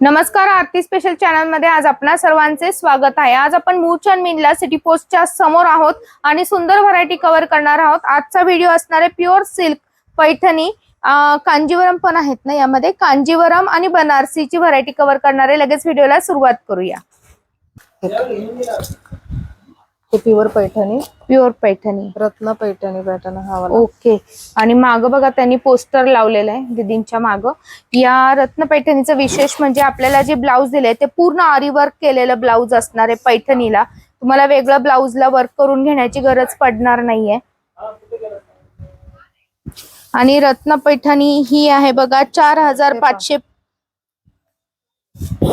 नमस्कार आरती स्पेशल चॅनलमध्ये आज आपणा सर्वांचे स्वागत आहे. आज आपण मूळचंद मिनला सिटी पोस्टच्या समोर आहोत आणि सुंदर व्हरायटी कव्हर करणार आहोत. आजचा व्हिडिओ असणार आहे प्युअर सिल्क पैठणी. कांजीवरम पण आहेत ना यामध्ये? कांजीवरम आणि बनारसीची व्हरायटी कव्हर करणारे लगेच व्हिडिओला सुरुवात करूया. हे प्युअर पैठणी. प्युअर पैठणी. रत्न पैठणी पॅटर्न हा वाला. ओके. आणि माग बघा त्यांनी पोस्टर लावलेलं आहे दिदींच्या माग. या रत्न पैठणीचं विशेष म्हणजे आपल्याला जे ब्लाऊज दिले ते पूर्ण आरी वर्क केलेलं ब्लाऊज असणार आहे पैठणीला. तुम्हाला वेगळं ब्लाऊजला वर्क करून घेण्याची गरज पडणार नाहीये. आणि रत्न पैठणी ही आहे बघा चार हजार पाचशे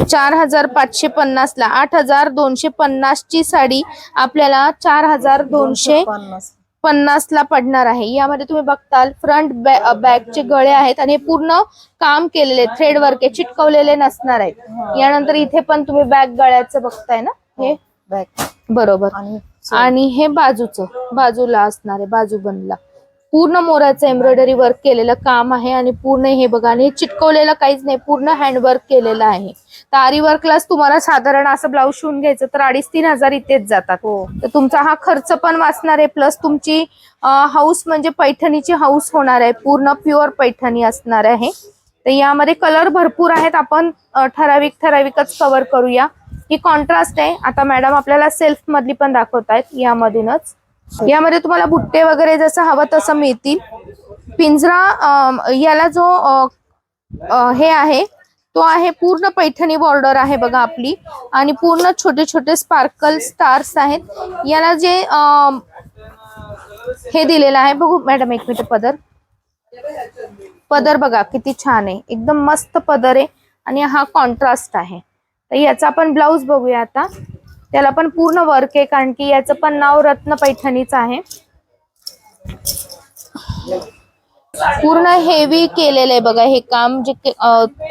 चार हजार पाचशे पन्नास ला. आठ हजार दोनशे पन्नास ची साडी आपल्याला चार हजार दोनशे पन्नास ला पडणार आहे. यामध्ये तुम्ही बघताल फ्रंट बॅगचे गळे आहेत आणि हे पूर्ण काम केलेले थ्रेड वर्क आहे चिटकवलेले नसणार आहेत. यानंतर इथे पण तुम्ही बॅग गळ्याचं बघताय ना? हे बॅक बरोबर. आणि आणि हे बाजूचं बाजूला असणार आहे बाजू बनला पूर्ण मोराचं एम्ब्रॉयडरी वर्क केलेलं काम आहे आणि पूर्ण हे बघा आणि हे चिटकवलेलं काहीच नाही पूर्ण हँडवर्क केलेलं आहे. तर आरी वर्कलाच तुम्हाला साधारण असं ब्लाऊज शिवून घ्यायचं तर अडीच तीन हजार इथेच जातात. हो. तर तुमचा हा खर्च पण वाचणार आहे प्लस तुमची हाऊस म्हणजे पैठणीची हाऊस होणार आहे पूर्ण प्युअर पैठणी असणार आहे. तर यामध्ये कलर भरपूर आहेत आपण ठराविक ठराविकच कव्हर करूया. ही कॉन्ट्रास्ट आहे आता मॅडम आपल्याला सेल्फ मधली पण दाखवतायत यामधूनच. यामध्ये तुम्हाला बुट्टे वगैरे जसं हवं तसं मिळतील. पिंजरा याला जो हे आहे तो आहे पूर्ण पैठणी बॉर्डर आहे बघा आपली. आणि पूर्ण छोटे छोटे स्पार्कल स्टार्स आहेत. याला जे हे दिलेलं आहे बघू मॅडम एक मिनिट पदर. पदर बघा किती छान आहे. एकदम मस्त पदर आहे. आणि हा कॉन्ट्रास्ट आहे. तर याचा आपण ब्लाऊज बघूया आता. त्याला पण पूर्ण वर्क आहे कारण की याचं पण नाव रत्न पैठणीच आहे. पूर्ण हेवी केलेलं आहे बघा हे काम जे के-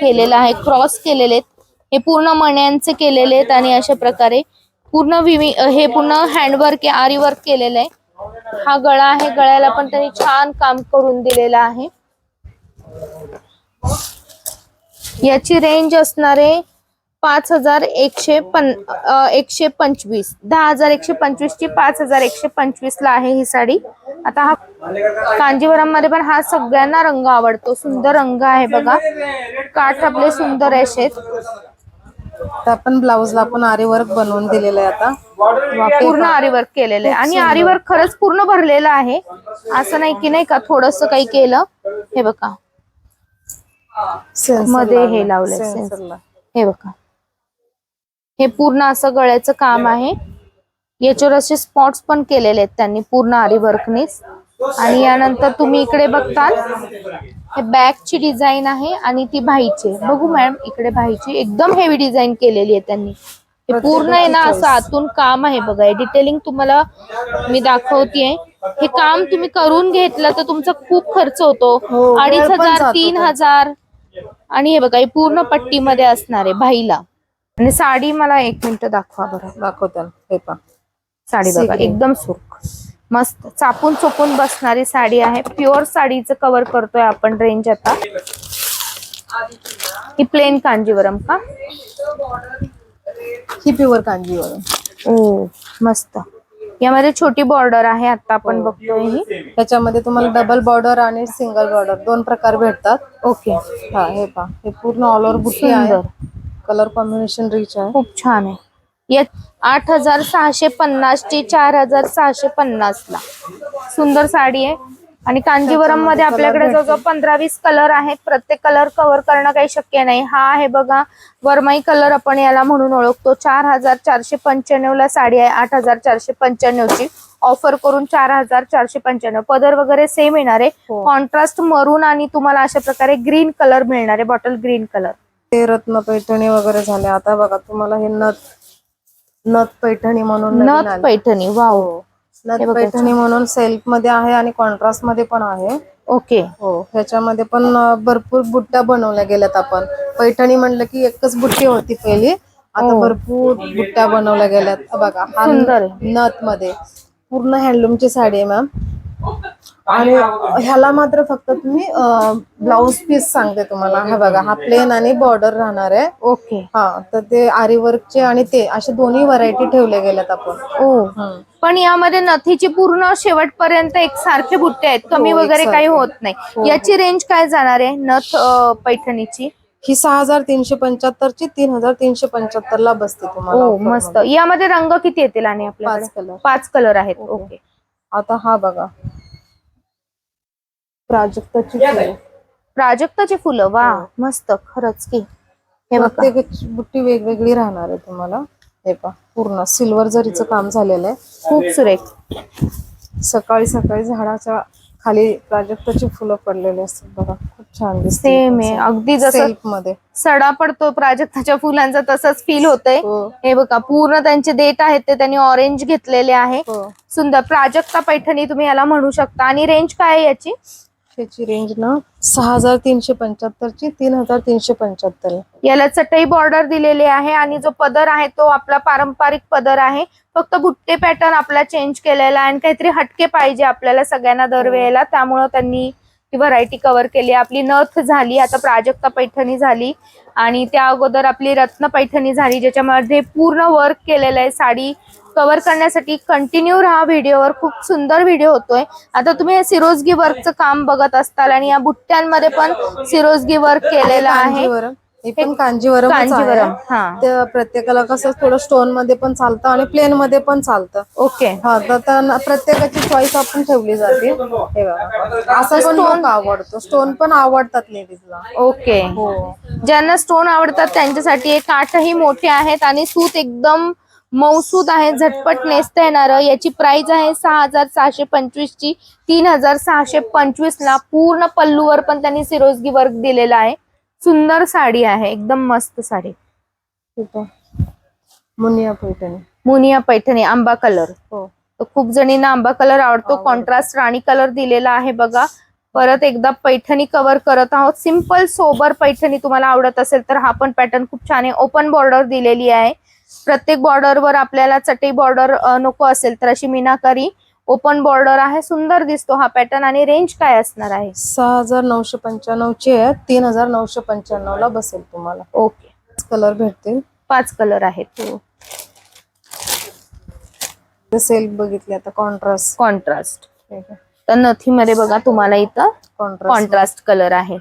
केलेलं आहे क्रॉस केलेले आहेत हे पूर्ण मण्यांचे केलेले आहेत आणि अशा प्रकारे पूर्ण विवी हे पूर्ण हँडवर्क आहे आरी वर्क केलेलं आहे. हा गळा आहे गळ्याला पण त्यांनी छान काम करून दिलेलं आहे. याची रेंज असणार आहे पाच हजार एकशे पन एकशे पंचवीस. दहा हजार एकशे पंचवीस ची पाच हजार एकशे पंचवीस ला आहे ही साडी. आता हा कांजीवरममध्ये पण हा सगळ्यांना रंग आवडतो. सुंदर रंग आहे बघा. काठ आपले सुंदर असे आहेत. त्या पण ब्लाऊजला आपण आरी वर्क बनवून दिलेलं आहे आता. पूर्ण आरी वर्क केलेलं आहे. आणि आरी वर्क खरंच पूर्ण भरलेलं आहे. असं नाही की नाही का थोडस काही केलं. हे बघा. मध्ये हे लावलंय. लावलंय, Sensor sensor. ला. हे बघा. हे पूर्ण असं गळ्याचं काम आहे. याच्यावर असे स्पॉट्स पण केलेले आहेत त्यांनी पूर्ण आरी वर्कनेच आणि यानंतर तुम्ही इकडे बघताल हे बॅगची डिझाईन आहे आणि ती भाईची बघू मॅडम इकडे भाईची एकदम हेवी डिझाईन केलेली आहे त्यांनी. हे पूर्ण आहे ना असं आतून काम आहे बघा. हे डिटेलिंग तुम्हाला मी दाखवतेय. हे काम तुम्ही करून घेतलं तर तुमचा खूप खर्च होतो. हो, अडीच हजार तीन. हजार. आणि हे बघा हे पूर्ण पट्टीमध्ये असणार आहे भाईला. आणि साडी मला एक मिनिट दाखवा बरं. दाखवते ना. हे पण साडी बघा. एकदम सुख मस्त. चापून चोपून बसणारी साडी आहे. प्युअर साडीचं कव्हर करतोय आपण रेंज आता. ही प्लेन कांजीवरम का? ही प्युअर कांजीवरम. ओ मस्त. यामध्ये छोटी बॉर्डर आहे आता आपण बघतोय ही. त्याच्यामध्ये तुम्हाला डबल बॉर्डर आणि सिंगल बॉर्डर दोन प्रकार भेटतात. ओके हा हे पहा. हे पूर्ण ऑल ओव्हर बुट्टी आहे. कलर कॉम्बिनेशन रिच आहे. खूप छान आहे. आठ हजार सहाशे पन्नास ची चार हजार सहाशे पन्नास ला. सुंदर साडी आहे. आणि कांजीवरममध्ये आपल्याकडे जवळजवळ पंधरा वीस कलर आहेत. प्रत्येक कलर कव्हर करणं काही शक्य नाही. हा आहे बघा वरमाई कलर आपण याला म्हणून ओळखतो. चार हजार चारशे पंच्याण्णव ला साडी आहे. आठ हजार चारशे पंच्याण्णव ची. ऑफर करून चार हजार चारशे पंच्याण्णव. पदर वगैरे सेम येणार आहे. हो. कॉन्ट्रास्ट मरून आणि तुम्हाला अशा प्रकारे ग्रीन कलर मिळणार आहे. बॉटल ग्रीन कलर ते रत्न पैठणी वगैरे झाले. आता बघा तुम्हाला हे नथ नथ पैठणी म्हणून नवीन नथ आले. पैठणी वाव. हो. नथ बघा पैठणी म्हणून सेल्फमध्ये आहे आणि कॉन्ट्रास्टमध्ये पण आहे. ओके. हो ह्याच्यामध्ये पण अं, भरपूर बुट्ट्या बनवल्या गेल्यात आपण. पैठणी म्हणलं की एकच बुट्टी होती पहिली. आता हो. भरपूर बुट्ट्या बनवल्या गेल्यात. बघा हा सुंदर आहे. नथमध्ये पूर्ण हँडलूमची साडी आहे मॅम. आणि ह्याला मात्र फक्त तुम्ही ब्लाउज पीस सांगते तुम्हाला. हा बघा हा प्लेन आणि बॉर्डर राहणार आहे. ओके. हा तर ते आरी वर्कचे आणि ते असे दोन्ही व्हरायटी ठेवले गेल्यात आपण. ओ. पण यामध्ये नथीची पूर्ण शेवटपर्यंत एक सारखे बुट्टे आहेत. कमी हो, वगैरे एकसारखे. काही होत नाही. याची रेंज काय जाणार आहे? नथ अं, पैठणीची? ही सहा हजार तीनशे पंच्याहत्तर ची तीन हजार तीनशे पंच्याहत्तर ला बसते तुम्हाला. ओ offer मस्त. मध्ये. यामध्ये रंग किती येतील आणि आपल्याकडे? पाच कलर पाच कलर आहेत. ओके. ओके. आता हा बघा. प्राजक्ताची फुलं. प्राजक्ताची फुलं? वा हो. मस्त खरंच की. हे बघा. प्रत्येकाची बुट्टी वेगवेगळी राहणार आहे तुम्हाला. हे पहा पूर्ण सिल्वर जरीचं काम झालेलं आहे. खूप सुरेख. सकाळी सकाळी झाडाच्या खाली प्राजक्ताची फुलं पडलेली असतात बघा. खूप छान सेम आहे. अगदी जसं मध्ये सडा पडतो प्राजक्ताच्या फुलांचा तसंच फील होतंय. हो. हे बघा पूर्ण त्यांचे देठ आहेत ते त्यांनी ऑरेंज घेतलेले आहे. हो. सुंदर प्राजक्ता पैठणी तुम्ही याला म्हणू शकता. आणि रेंज काय आहे याची त्याची रेंज ना सहा हजार तीनशे पंच्याहत्तर ची तीन हजार तीनशे पंच्याहत्तर याला चटई बॉर्डर दिलेली आहे आणि जो पदर आहे तो आपला पारंपरिक पदर आहे. फक्त बुट्टे पॅटर्न आपला चेंज केलेला आहे आणि काहीतरी हटके पाहिजे आपल्याला सगळ्यांना दरवेळेला. त्यामुळं त्यांनी ती व्हरायटी कव्हर केली. आपली नथ झाली आता प्राजक्ता पैठणी झाली आणि त्या अगोदर आपली रत्न पैठणी झाली ज्याच्यामध्ये पूर्ण वर्क केलेलं आहे. साडी कव्हर करण्यासाठी कंटिन्यू राहा व्हिडिओवर खूप सुंदर व्हिडिओ होतोय. आता तुम्ही सिरोजगी वर्कचं काम बघत असताल आणि या बुट्ट्यांमध्ये पण सिरोजगी वर्क केलेलं आहे. हे पण कांजीवरम कांजीवरम हा. त्या प्रत्येकाला कसं थोडं स्टोनमध्ये पण चालतं आणि प्लेन मध्ये पण चालतं. ओके हा तर प्रत्येकाची चॉईस आपण ठेवली जाते. असं लोक आवडतो. स्टोन पण आवडतात लेडीजला ओके हो. ज्यांना स्टोन आवडतात त्यांच्यासाठी काठही मोठे आहेत आणि सूत एकदम मौसूद आहे झटपट नेसता येणार. याची प्राइस आहे सहा हजार सहाशे पंचवीस ची. तीन हजार सहाशे पंचवीस ला पूर्ण पल्लूवर पण त्यांनी सिरोजगी वर्क दिलेला आहे. सुंदर साडी आहे एकदम मस्त साडी. ठीक आहे. मुनिया पैठणी. मुनिया पैठणी आंबा कलर हो. खूप जणींना आंबा कलर आवडतो. कॉन्ट्रास्ट राणी कलर दिलेला आहे बघा. परत एकदा पैठणी कव्हर करत आहोत. सिंपल सोबर पैठणी तुम्हाला आवडत असेल तर हा पण पॅटर्न खूप छान आहे. ओपन बॉर्डर दिलेली आहे. प्रत्येक बॉर्डरवर आपल्याला चटई बॉर्डर नको असेल तर अशी मीनाकारी ओपन बॉर्डर आहे. सुंदर दिसतो हा पॅटर्न आणि रेंज काय असणार आहे? सहा हजार नऊशे पंच्याण्णव ची आहे. तीन हजार नऊशे पंच्याण्णव ला बसेल तुम्हाला. ओके. कलर भेटतील. पाच कलर आहेत. सेल्फ बघितले आता कॉन्ट्रास्ट कॉन्ट्रास्ट तर नथीमध्ये बघा तुम्हाला इथं कॉन्ट्रास्ट कॉन्ट्रास्ट कलर आहे.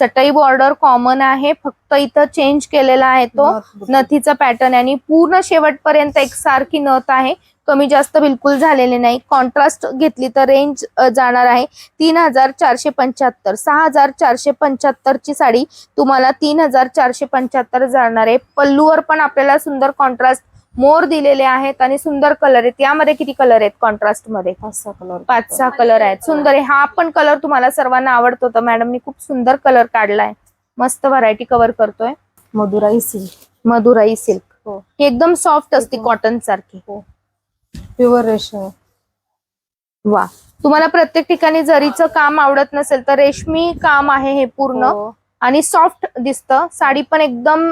चटई बॉर्डर कॉमन आहे. फक्त इथं चेंज केलेला आहे तो. नथीचा पॅटर्न आणि पूर्ण शेवटपर्यंत एकसारखी नथ आहे. कमी जास्त बिलकुल झालेले नाही. कॉन्ट्रास्ट घेतली तर रेंज जाणार आहे. तीन हजार चारशे पंच्याहत्तर. सहा हजार चारशे पंच्याहत्तर ची साडी तुम्हाला तीन हजार चारशे पंच्याहत्तर जाणार आहे. पल्लूवर पण आपल्याला सुंदर कॉन्ट्रास्ट मोर दिलेले आहेत आणि सुंदर कलर आहेत. यामध्ये किती कलर आहेत कॉन्ट्रास्टमध्ये? पाच सहा कलर पाच सहा कलर आहेत. सुंदर आहे. हा पण कलर तुम्हाला सर्वांना आवडतो. तर मॅडमनी खूप सुंदर कलर काढलाय. मस्त व्हरायटी कव्हर करतोय. मधुराई सिल्क मधुराई सिल्क हो. ही एकदम सॉफ्ट असते कॉटन सारखी. हो. प्युअर रेशम. वा. तुम्हाला प्रत्येक ठिकाणी जरीचं काम आवडत नसेल तर रेशमी काम आहे हे पूर्ण. हो. आणि सॉफ्ट दिसतं. साडी पण एकदम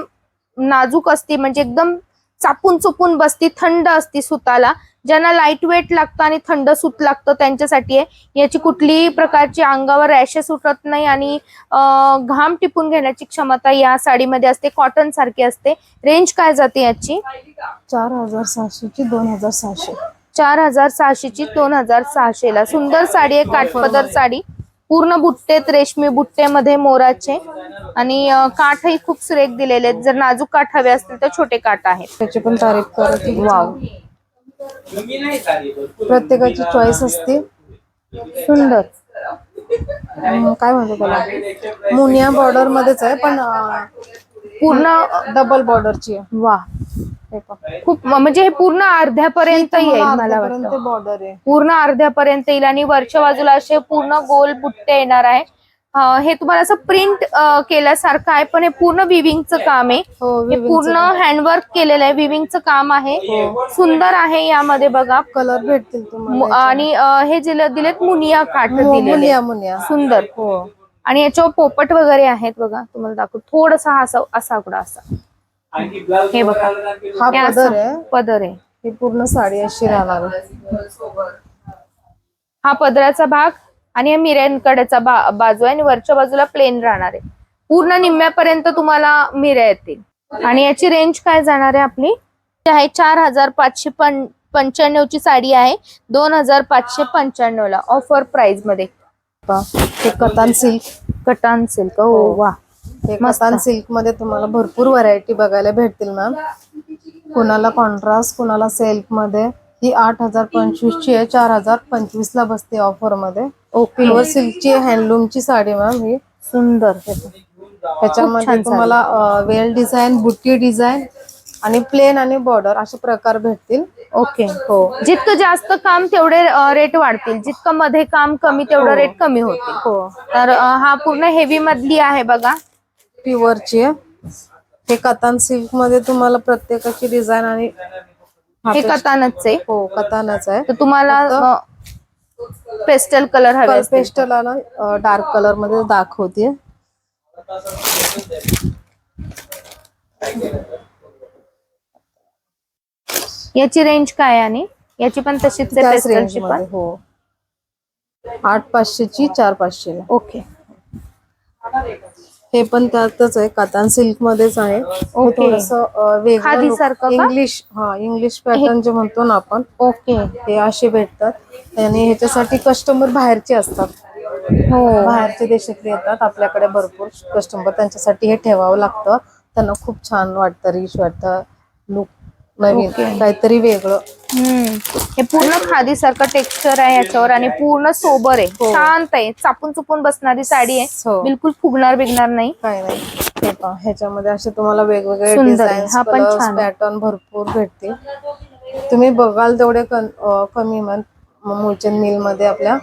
नाजूक असते. म्हणजे एकदम चापून चुपून बसती थंड असती सुताला. ज्यांना लाइट वेट लागतं आणि थंड सूत लागतं त्यांच्यासाठी आहे. याची कुठलीही प्रकारची अंगावर रॅशेस उठत नाही आणि घाम टिपून घेण्याची क्षमता या साडीमध्ये असते. कॉटन सारखी असते. रेंज काय जाते याची? चार हजार सहाशे ची दोन हजार सहाशे. चार हजार सहाशेची दोन हजार सहाशेला. सुंदर साडी आहे. काठपदर साडी. पूर्ण बुट्टेत रेशमी बुट्टेमध्ये मोराचे. आणि काठही खूप सुरेख दिलेले आहेत. जर नाजूक काठ हवे असतील तर छोटे काठ आहेत. त्याची पण तारीफ करत वाव. प्रत्येकाची चॉईस असते. सुंदर. काय म्हणतो त्याला? मुनिया बॉर्डर मध्येच आहे पण पूर्ण डबल बॉर्डरची आहे. वा. खूप म्हणजे हे पूर्ण अर्ध्यापर्यंत येईल मला वाटतं. बॉर्डर आहे. पूर्ण अर्ध्यापर्यंत येईल आणि वरच्या बाजूला असे पूर्ण गोल बुट्टे येणार आहे. हे तुम्हाला असं प्रिंट केल्यासारखं आहे पण हे पूर्ण विविंगचं काम आहे. हो हे पूर्ण हँडवर्क केलेलं आहे. विविंगचं काम आहे. सुंदर आहे यामध्ये बघा. कलर भेटतील आणि हे दिले दिलेत मुनिया काठ मुनिया मुनिया. सुंदर. हो. आणि याच्यावर पोपट वगैरे आहेत बघा. तुम्हाला दाखव. थोडासा हा असा असा आकडा असा. हे बघा. हा हे पदर आहे. पदर आहे. ही पूर्ण साडी अशी राहणार आहे. हा पदराचा भाग आणि हा मिऱ्यांकडेचा बा, बाजू आहे आणि वरच्या बाजूला प्लेन राहणार आहे. पूर्ण निम्म्यापर्यंत तुम्हाला मिऱ्या येतील. आणि याची रेंज काय जाणार आहे आपली? ती आहे चार हजार पाचशे पं पंच्याण्णव ची साडी आहे. दोन हजार पाचशे पंच्याण्णव ला ऑफर प्राइसमध्ये कतान सिल्क कटान सिल्क हो हो. वा. हे. कतान सिल्कमध्ये तुम्हाला भरपूर व्हरायटी बघायला भेटतील मॅम कुणाला कॉन्ट्रास्ट कुणाला सिल्कमध्ये ही आठ हजार पंचवीस ची आहे चार हजार पंचवीस ला बसते ऑफरमध्ये ओके प्युअर सिल्कची हँडलूमची साडी मॅम ही. सुंदर. त्याच्यामध्ये तुम्हाला वेल डिझाईन बुट्टी डिझाईन आणि प्लेन आणि बॉर्डर असे प्रकार भेटतील. ओके हो. जितकं जास्त काम तेवढे रेट वाढतील. जितकं मध्ये काम कमी तेवढं हो. रेट कमी होतील. हो. तर हा पूर्ण हेवी मधली आहे बघा. प्युअरची आहे. हे कतान सिल्कमध्ये तुम्हाला प्रत्येकाची डिझाईन आणि हे कतानच आहे. हो कतानच आहे. तर तुम्हाला पेस्टल कलर हवे. पेस्टल डार्क कलरमध्ये दाखवते याची रेंज काय आणि? याची पण तशीच रेंज हो. आठ पाचशेची चार पाचशे ओके. हे पण त्यातच आहे. कतान सिल्क मध्येच आहे. ओके. थोडस खादीसारखं का? इंग्लिश हा इंग्लिश पॅटर्न जे म्हणतो ना आपण ओके हे असे भेटतात. आणि ह्याच्यासाठी कस्टमर बाहेरचे असतात. हो. बाहेरचे देशातले येतात. आपल्याकडे भरपूर कस्टमर त्यांच्यासाठी हे ठेवावं लागतं. त्यांना खूप छान वाटतं रिच वाटतं लुक नवीन. काहीतरी वेगळं. हम्म. हे पूर्ण खादी सारखं टेक्स्चर आहे याच्यावर आणि पूर्ण सोबर आहे. हो. शांत आहे. चापून चुपून बसणारी साडी आहे. हो. बिलकुल फुगणार बिगणार नाही. काय नाही. हे पहा, ह्याच्यामध्ये असे तुम्हाला वेगवेगळे सुंदर आहे. डिझाईन हा पण छान आहे. पॅटर्न भरपूर भेटतील. तुम्ही बघाल तेवढे कन- अं, कमी मन मुलचंद मिलमध्ये आपल्या.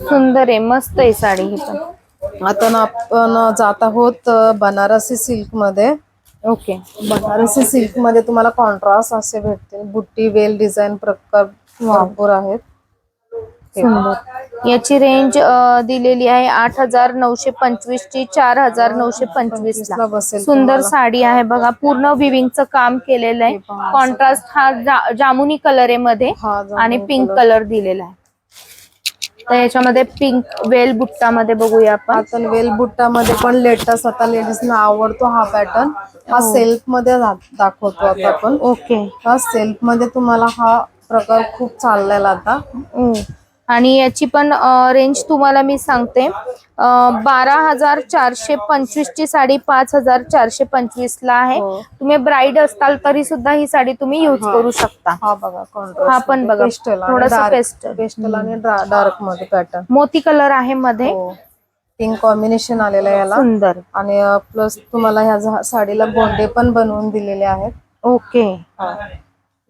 सुंदर आहे. मस्त आहे साडी ही पण. आता ना आपण जात आहोत अं, बनारसी सिल्कमध्ये ओके. बनारसी सिल्कमध्ये तुम्हाला कॉन्ट्रास्ट असे भेटतील. बुट्टी वेल डिझाईन प्रकार भरपूर आहेत. सुंदर. याची रेंज दिलेली आहे आठ हजार नऊशे पंचवीस ची चार हजार नऊशे पंचवीस ला ला बसेल सुंदर. साडी आहे बघा. पूर्ण विविंगचं काम केलेलं आहे. कॉन्ट्रास्ट हा जामुनी कलर आहे मध्ये आणि पिंक. कलर दिलेला आहे. तर याच्यामध्ये पिंक वेल बुट्टा मध्ये बघूया आपण. आता वेल बुट्टा मध्ये पण लेटेस्ट आता लेडीजना आवडतो हा पॅटर्न हा हो. सेल्फमध्ये दाखवतो आता आपण. ओके हा सेल्फमध्ये तुम्हाला हा प्रकार खूप चाललेला आता. ओ. आणि याची पण रेंज तुम्हाला मी सांगते बारा हजार चारशे पंचवीस ची साडी पाच हजार चारशे पंचवीस ला आहे हो. तुम्ही ब्राईड असताल तरी सुद्धा ही साडी तुम्ही युज हा. करू शकता हा बघा हा पण बघा. थोडंसं. पेस्टल आणि डार्कमध्ये पॅटर्न मोती कलर आहे मध्ये पिंक कॉम्बिनेशन आलेलं आहे याला सुंदर आणि प्लस तुम्हाला ह्या साडीला गोंडे पण बनवून दिलेले आहेत ओके हा.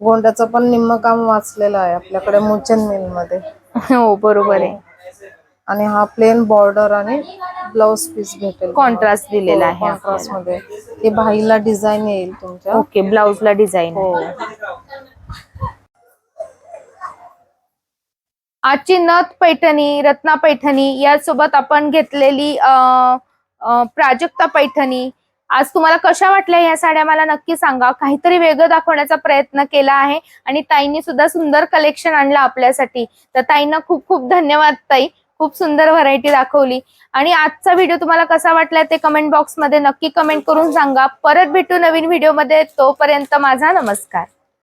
गोंड्याचं पण निम्म काम वाचलेलं आहे आपल्याकडे मुचन मिलमध्ये हो बरोबर आहे. आणि हा प्लेन बॉर्डर आणि ब्लाउज पीस भेटेल. कॉन्ट्रास्ट दिलेला आहे. कॉन्ट्रास्टमध्ये. हे बाहीला डिझाईन येईल तुमच्या. ओके ब्लाउजला डिझाईन हो. आजची नथ पैठणी रत्ना पैठणी यासोबत आपण घेतलेली प्राजक्ता पैठणी आज तुम्हाला कशा वाटल्या या साड्या मला नक्की सांगा. काहीतरी वेगळं दाखवण्याचा प्रयत्न केला आहे आणि ताईंनी सुद्धा सुंदर कलेक्शन आणलं आपल्यासाठी. तर ताईंना खूप खूप धन्यवाद ताई. खूप सुंदर व्हरायटी दाखवली. आणि आजचा व्हिडिओ तुम्हाला कसा वाटला ते कमेंट बॉक्समध्ये नक्की कमेंट करून सांगा. परत भेटू नवीन व्हिडिओमध्ये तोपर्यंत माझा नमस्कार.